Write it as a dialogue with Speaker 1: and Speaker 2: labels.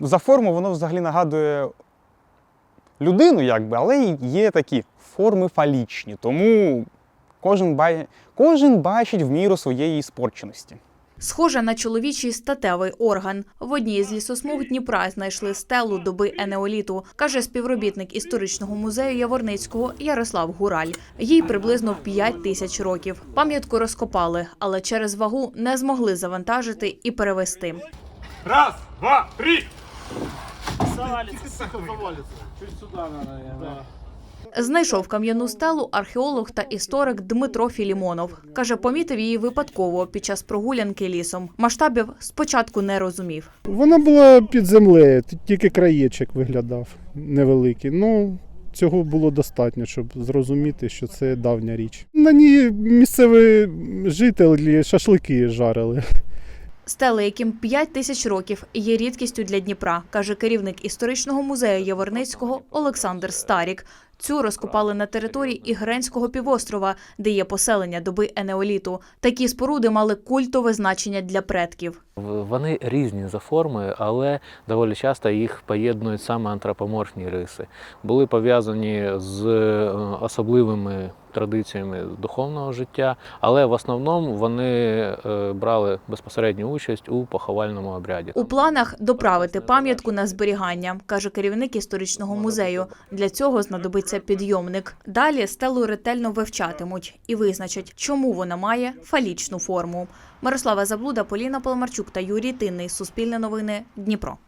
Speaker 1: За форму воно взагалі нагадує людину, якби, але є такі форми фалічні. Тому кожен, бай... кожен бачить в міру своєї спорченості.
Speaker 2: Схожа на чоловічий статевий орган. В одній з лісосмуг Дніпра знайшли стелу доби енеоліту, каже співробітник історичного музею Яворницького Ярослав Гураль. Їй приблизно 5 тисяч років. Пам'ятку розкопали, але через вагу не змогли завантажити і перевезти.
Speaker 3: Раз, два, три.
Speaker 2: Знайшов кам'яну стелу археолог та історик Дмитро Філімонов. Каже, помітив її випадково під час прогулянки лісом. Масштабів спочатку не розумів.
Speaker 4: Вона була під землею, тільки краєчок виглядав невеликий. Ну, цього було достатньо, щоб зрозуміти, що це давня річ. На ній місцеві жителі шашлики жарили.
Speaker 2: Стели, яким 5 тисяч років, є рідкістю для Дніпра, каже керівник історичного музею Яворницького Олександр Старік. Цю розкопали на території Ігренського півострова, де є поселення доби енеоліту. Такі споруди мали культове значення для предків.
Speaker 5: Вони різні за формою, але доволі часто їх поєднують саме антропоморфні риси. Були пов'язані з е, особливими традиціями духовного життя, але в основному вони е, брали безпосередню участь у поховальному обряді.
Speaker 2: У планах доправити пам'ятку на зберігання, каже керівник історичного музею. Для цього знадобиться підйомник. Далі стелу ретельно вивчатимуть і визначать, чому вона має фалічну форму. Мирослава Заблуда, Поліна Поломарчук та Юрій Тинний. Суспільне новини. Дніпро.